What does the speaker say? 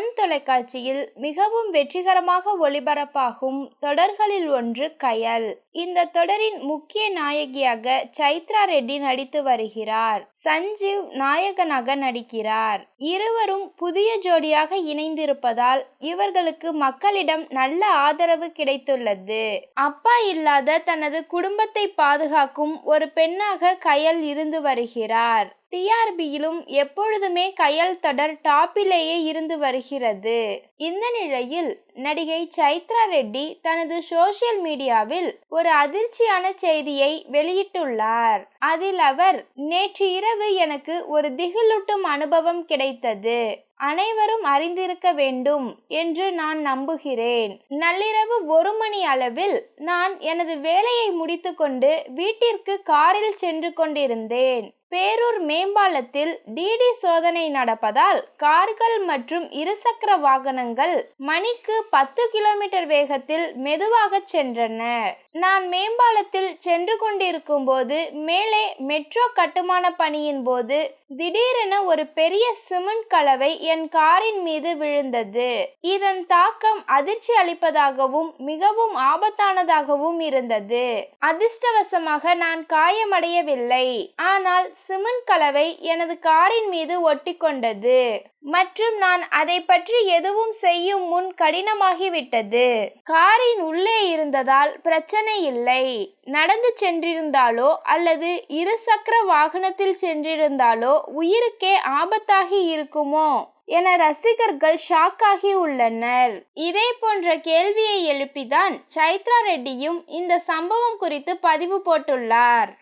தொலைக்காட்சியில் மிகவும் வெற்றிகரமாக ஒளிபரப்பாகும் தொடர்களில் ஒன்று கயல். இந்த தொடரின் முக்கிய நாயகியாக சைத்ரா ரெட்டி நடித்து வருகிறார். சஞ்சீவ் நாயகனாக நடிக்கிறார். இருவரும் புதிய ஜோடியாக இணைந்திருப்பதால் இவர்களுக்கு மக்களிடம் நல்ல ஆதரவு கிடைத்துள்ளது. அப்பா இல்லாத தனது குடும்பத்தை பாதுகாக்கும் ஒரு பெண்ணாக கயல் இருந்து வருகிறார். டிஆர்பியிலும் எப்பொழுதுமே கையல் தொடர் டாப்பிலேயே இருந்து வருகிறது. இந்த நிலையில் நடிகை சைத்ரா ரெட்டி தனது சோசியல் மீடியாவில் ஒரு அதிர்ச்சியான செய்தியை வெளியிட்டுள்ளார். அதில் அவர் நேற்று இரவு எனக்கு ஒரு திகிலூட்டும் அனுபவம் கிடைத்தது. அனைவரும் அறிந்திருக்க வேண்டும் என்று நான் நம்புகிறேன். நள்ளிரவு ஒரு மணி அளவில் நான் எனது வேலையை முடித்துக்கொண்டு வீட்டிற்கு காரில் சென்று கொண்டிருந்தேன். பேரூர் மேம்பாலத்தில் டிடி சோதனை நடப்பதால் கார்கள் மற்றும் இருசக்கர வாகனங்கள் மணிக்கு பத்து கிலோமீட்டர் வேகத்தில் மெதுவாக சென்றன. நான் மேம்பாலத்தில் சென்று கொண்டிருக்கும் போது மேலே மெட்ரோ கட்டுமான பணியின் போது திடீரென ஒரு பெரிய சிமெண்ட் கலவை என் காரின் மீது விழுந்தது. இதன் தாக்கம் அதிர்ச்சி அளிப்பதாகவும் மிகவும் ஆபத்தானதாகவும் இருந்தது. அதிர்ஷ்டவசமாக நான் காயமடையவில்லை. ஆனால் சிமெண்ட் கலவை எனது காரின் மீது ஒட்டி கொண்டது மற்றும் நான் அதை பற்றி எதுவும் செய்யும் முன் கடினமாகிவிட்டது. காரின் உள்ளே இருந்ததால் பிரச்சனை இல்லை. நடந்து சென்றிருந்தாலோ அல்லது இருசக்கர வாகனத்தில் சென்றிருந்தாலோ உயிருக்கே ஆபத்தாகி இருக்குமோ என ரசிகர்கள் ஷாக்காகி உள்ளனர். இதே போன்ற கேள்வியை எழுப்பிதான் சைத்ரா ரெட்டியும் இந்த சம்பவம் குறித்து பதிவு போட்டுள்ளார்.